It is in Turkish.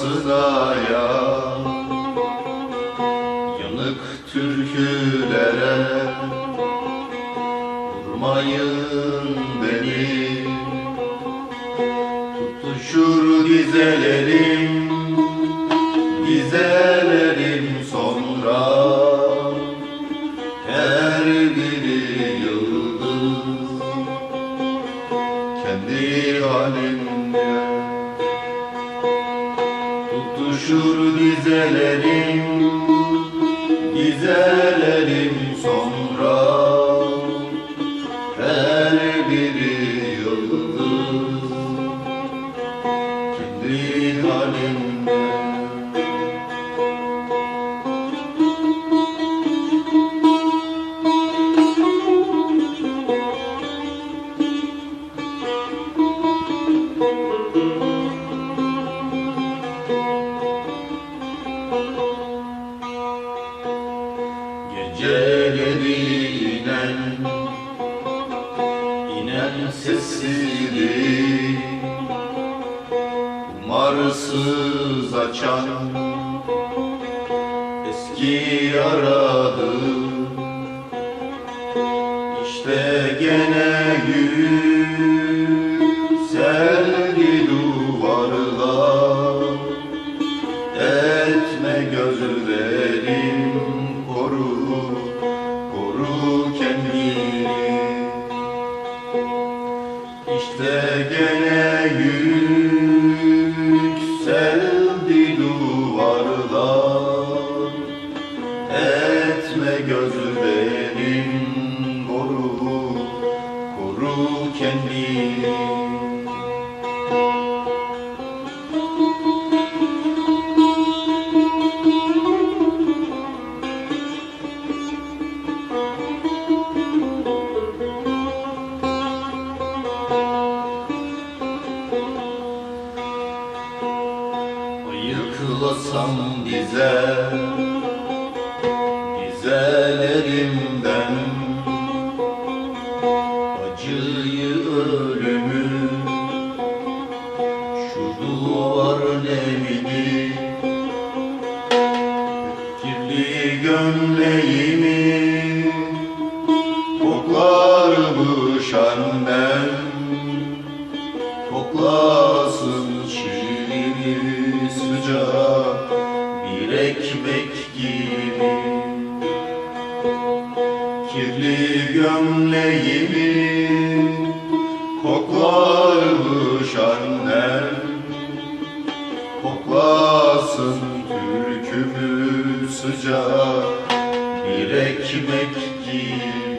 sıraya Yanık türkülere Vurmayın beni. Tutuşur dizelerim Dizelerim sonra. Her biri yıldız Kendi halinde Tutuşur dizelerim Dizelerim sonra. Her biri yıldız. Kendi halinde Geceleri inen inen Umarsız açan eski yaradı. İşte gene yükseldi duvarlar Etme gözlerim İşte gene yükseldi duvarlar. Etme gözlerim koru, koru kendini Yıkılasam dize Dizelerimden Acıyı ölümü. Şu duvarın emini Kirli gömleğimi Koklarmış annem Koklasın Kirli gömleğimi koklarmış annem. Koklasın türkümü sıcak bir ekmek gibi